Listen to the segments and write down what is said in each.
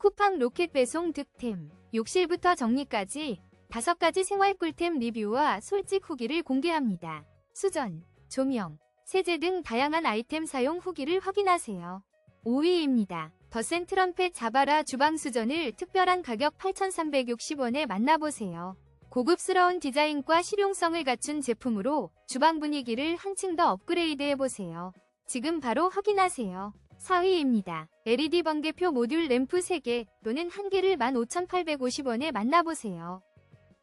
쿠팡 로켓 배송 득템, 욕실부터 정리까지 다섯 가지 생활 꿀템 리뷰와 솔직 후기를 공개합니다. 수전, 조명, 세제 등 다양한 아이템 사용 후기를 확인하세요. 5위입니다. 더 센 트럼펫 자바라 주방 수전을 특별한 가격 8,360원에 만나보세요. 고급스러운 디자인과 실용성을 갖춘 제품으로 주방 분위기를 한층 더 업그레이드해보세요. 지금 바로 확인하세요. 4위입니다. LED 번개표 모듈 램프 3개 또는 1개를 15,850원에 만나보세요.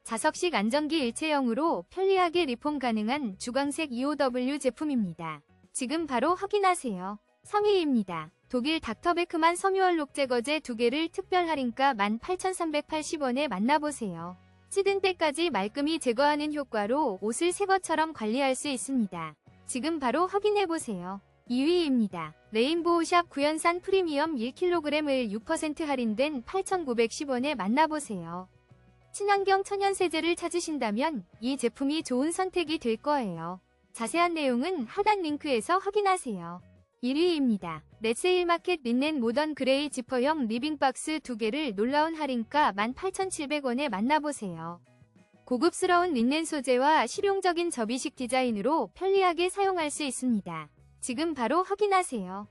자석식 안전기 일체형으로 편리하게 리폼 가능한 주광색 EOW 제품입니다. 지금 바로 확인하세요. 3위입니다. 독일 닥터베크만 섬유얼록 제거제 2개를 특별 할인가 18,380원에 만나보세요. 찌든 때까지 말끔히 제거하는 효과로 옷을 새 것처럼 관리할 수 있습니다. 지금 바로 확인해보세요. 2위입니다. 레인보우샵 구연산 프리미엄 1kg을 6% 할인된 8,910원에 만나보세요. 친환경 천연 세제를 찾으신다면 이 제품이 좋은 선택이 될 거예요. 자세한 내용은 하단 링크에서 확인하세요. 1위입니다. 렛세일마켓 린넨 모던 그레이 지퍼형 리빙박스 2개를 놀라운 할인가 18,700원에 만나보세요. 고급스러운 린넨 소재와 실용적인 접이식 디자인으로 편리하게 사용할 수 있습니다. 지금 바로 확인하세요.